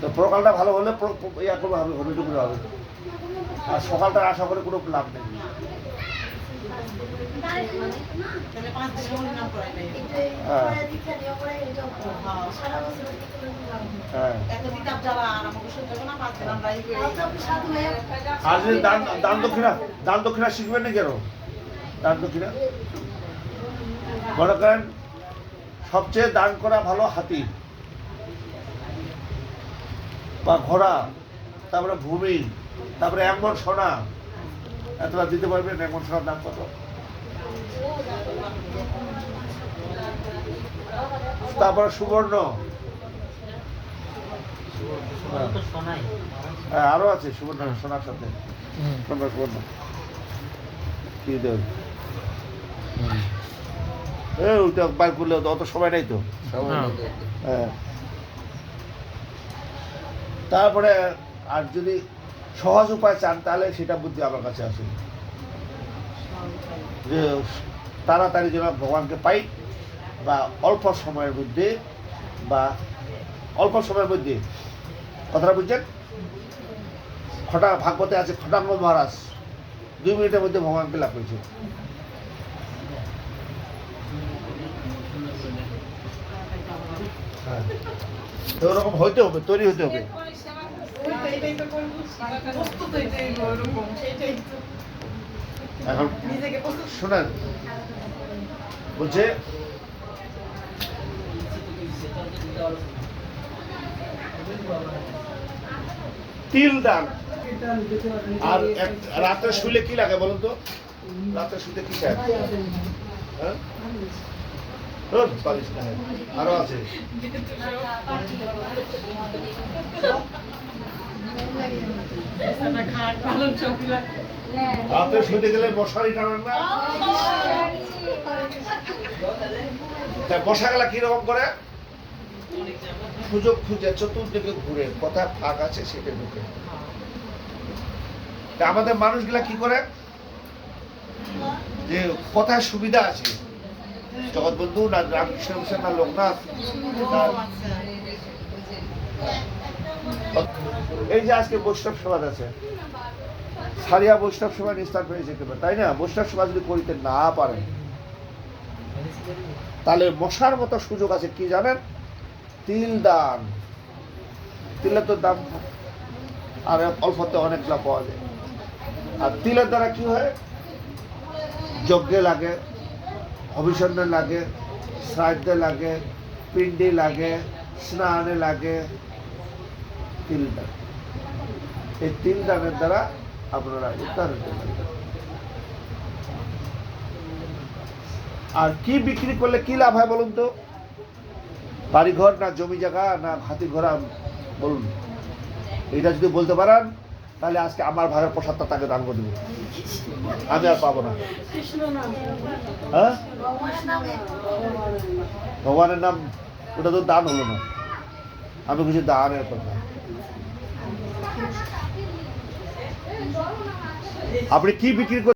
তো প্রকালটা ভালো হলে ইয়া করবে, হবে হবে টুকু হবে। আর সকালটা আশা করে কোনো লাভ নেই। হ্যাঁ। হ্যাঁ। দিন দক্ষিণা দান দক্ষিণা না কেন দক্ষিণা? সবচেয়ে দান করা ভালো হাতি। বা ঘোড়া তারপরে ভূমি তারপরে এমন সোনা এতটা দিতে পারবেন এমন সোনার দাম কত? তারপরে সুবর্ণ। হ্যাঁ আরও আছে সুবর্ণ সোনার সাথে। সুবর্ণ সুবর্ণ। কি দেবে? এ ওইটা বাইর করলে তো অত সময় নাই তো। হ্যাঁ। তারপরে আর যদি সহজ উপায় চান, তাহলে সেটা বুদ্ধি আমার কাছে আসে যে তাড়াতাড়ি যেন ভগবানকে পাই বা অল্প সময়ের মধ্যে বা অল্প সময়ের মধ্যে। কথাটা বুঝছেন? খটা ভাগবতে আছে খটাঙ্গ মহারাজ, দুই মিনিটের মধ্যে ভগবানকে লাভ করেছে হ্যাঁ তো ওরকম হইতে হবে, তৈরি হতে হবে। শোনেন বলছে তিল দান। আর রাতে শুলে কি লাগে বলুন তো? রাতে শুতে কি হ্যাঁ? বালিশ আরও আছে। রাতে শুতে গেলে মশারি টানান না? কীরকম করে? সুযোগ খুঁজে চতুর্দিকে ঘুরে, কোথায় ফাঁক আছে সেটা ঢুকে। আমাদের মানুষগুলা কি করে? যে কোথায় সুবিধা আছে? জগৎবন্ধু না রামকৃষ্ণ মিশন না লোকনাথ এই যে আজকে বৈষ্ণব সমাজ আছে, সারিয়া বৈষ্ণব সভা নিস্তার যেতে পারে, তাই না? বৈষ্ণব যদি করিতে না পারেন, তাহলে মশার মতো সুযোগ আছে, কি জানেন? তিল দান। তিলের তো দাম আর অল্পতে অনেকগুলা পাওয়া যায়। আর তিলের দ্বারা কি হয়? যজ্ঞে লাগে অভিসন্নে লাগে, শ্রাদ্ধে লাগে, পিণ্ডে লাগে, স্নানে লাগে তিল দান এই তিল দানের দ্বারা আপনারা উদ্ধার হতে আর কি বিক্রি করলে কি লাভ হয় বলুন তো? বাড়িঘর না জমি জায়গা না হাতি ঘোড়া বলুন। এটা যদি বলতে পারেন তাহলে আজকে আমার ভাগের প্রসাদটা তাকে দান করে দেবো। আমি আর পাবো না। হ্যাঁ? ভগবানের নাম, ওটা তো দান হলো না। আমি কিছু দানের কথা। আপনি কি বিক্রি করে